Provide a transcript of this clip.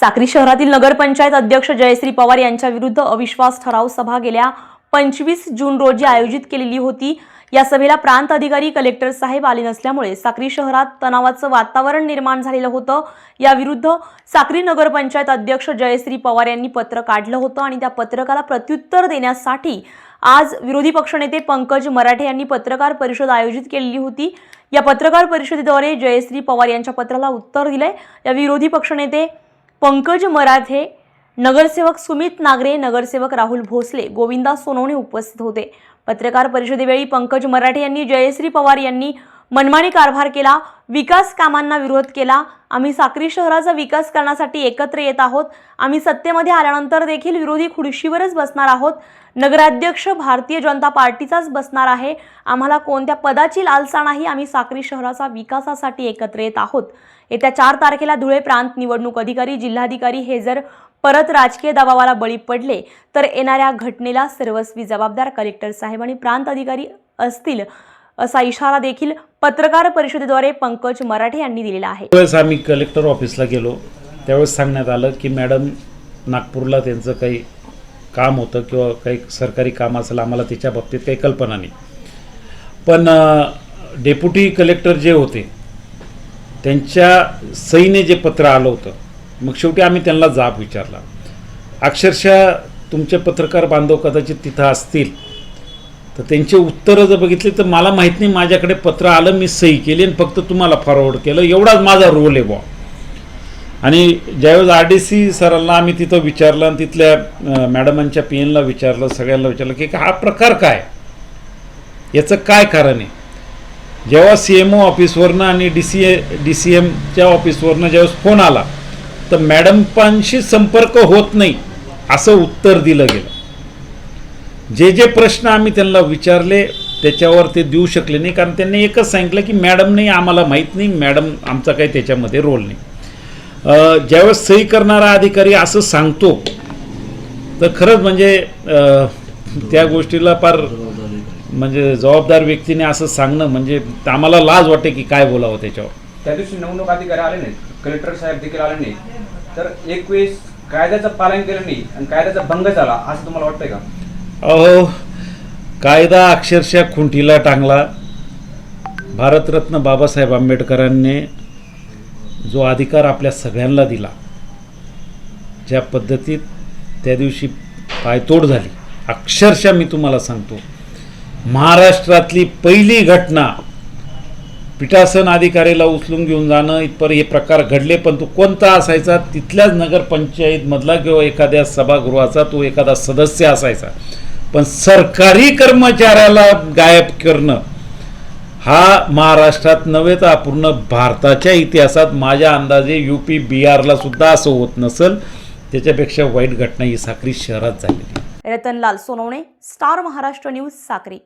साक्री शहरातील नगरपंचायत अध्यक्ष जयश्री पवार यांच्या विरुद्ध अविश्वास ठराव सभा गेल्या पंचवीस जून रोजी आयोजित केलेली होती. या सभेला प्रांत अधिकारी कलेक्टर साहेब आले नसल्यामुळे साक्री शहरात तणावाचं वातावरण निर्माण झालेलं होतं. याविरुद्ध साक्री नगरपंचायत अध्यक्ष जयश्री पवार यांनी पत्र काढलं होतं आणि त्या पत्रकाला प्रत्युत्तर देण्यासाठी आज विरोधी पक्षनेते पंकज मराठे यांनी पत्रकार परिषद आयोजित केलेली होती. या पत्रकार परिषदेद्वारे जयश्री पवार यांच्या पत्राला उत्तर दिलंय. या विरोधी पक्षनेते पंकज मराठे नगरसेवक सुमित नागरे नगरसेवक राहुल भोसले गोविंदा सोनवणे उपस्थित होते. पत्रकार परिषदेवेळी पंकज मराठे यांनी जयश्री पवार यांनी मनमानी कारभार केला विकास कामांना विरोध केला. आम्ही साक्री शहराचा विकास करण्यासाठी एकत्र येत आहोत. आम्ही सत्तेमध्ये आल्यानंतर देखील विरोधी खुर्शीवरच बसणार आहोत. नगराध्यक्ष भारतीय जनता पार्टीचाच बसणार आहे. आम्हाला कोणत्या पदाची लालसा नाही आम्ही साक्री शहराचा विकासासाठी एकत्र येत आहोत. येत्या चार तारखेला धुळे प्रांत निवडणूक अधिकारी जिल्हाधिकारी हे जर परत राजकीय दबावाला बळी पडले तर येणाऱ्या घटनेला सर्वस्वी जबाबदार कलेक्टर साहेब आणि प्रांत अधिकारी असतील असा इशारा देखील पत्रकार परिषदेद्वारे पंकज मराठे यांनी दिलेला आहे. त्यावेळेस आम्ही कलेक्टर ऑफिसला गेलो त्यावेळेस सांगण्यात आलं की मॅडम नागपूरला त्यांचं काही काम होतं किंवा काही सरकारी काम असेल आम्हाला त्याच्या बाबतीत काही कल्पना नाही. पण डेप्युटी कलेक्टर जे होते त्यांच्या सईने जे पत्र आलं होतं मग शेवटी आम्ही त्यांना जाब विचारला. अक्षरशः तुमचे पत्रकार बांधव कदाचित तिथं असतील तर त्यांचे उत्तरं जर बघितले तर मला माहीत नाही माझ्याकडे पत्र आलं मी सही केली आणि फक्त तुम्हाला फॉरवर्ड केलं. एवढाच माझा रोल आहे बॉ आणि ज्यावेळेस आर डी सी सरांना आम्ही तिथं विचारलं आणि तिथल्या मॅडमांच्या पी एनला विचारलं सगळ्यांना विचारलं की हा प्रकार काय? याचं काय कारण आहे? जेव्हा सी एम ओ ऑफिसवरनं आणि D C A D C एमच्या ऑफिसवरनं ज्यावेळेस फोन आला तर मॅडमपांशी संपर्क होत नाही असं उत्तर दिलं गेलं. जे जे प्रश्न आम्ही त्यांना विचारले त्याच्यावर ते देऊ शकले नाही कारण त्यांनी एकच सांगितलं की मॅडम नाही आम्हाला माहीत नाही मॅडम आमचा काही त्याच्यामध्ये रोल नाही. ज्यावेळेस सही करणारा अधिकारी असं सांगतो तर खरंच म्हणजे त्या गोष्टीला फार म्हणजे जबाबदार व्यक्तीने असं सांगणं म्हणजे आम्हाला लाज वाटते की काय बोलावं त्याच्यावर. त्या दिवशी निवडणूक अधिकारी आले नाहीत कलेक्टर साहेब देखील आले नाहीत. तर एक वेळेस कायद्याचं पालन केलं नाही आणि कायद्याचा भंग झाला असं तुम्हाला वाटतंय का? अहो कायदा अक्षरशः खुंटीला टांगला. भारतरत्न बाबासाहेब आंबेडकरांनी जो अधिकार आपल्या सगळ्यांना दिला ज्या पद्धतीत त्या दिवशी पायतोड झाली. अक्षरशः मी तुम्हाला सांगतो महाराष्ट्रातली पहिली घटना पिठासन अधिकाऱ्याला उचलून घेऊन जाणं इथपर हे प्रकार घडले पण तो कोणता असायचा? तिथल्याच नगरपंचायतमधला किंवा एखाद्या सभागृहाचा तो एखादा सदस्य असायचा. पण सरकारी कर्मचाऱ्याला गायब करणं हा महाराष्ट्रात नव्हे तर पूर्ण भारताच्या इतिहासात माझ्या अंदाजे यू पी बिहारला सुद्धा असं होत नसेल. त्याच्यापेक्षा वाईट घटना ही साक्री शहरात झालेली. Ratanlal Sonawane star Maharashtra news Sakri.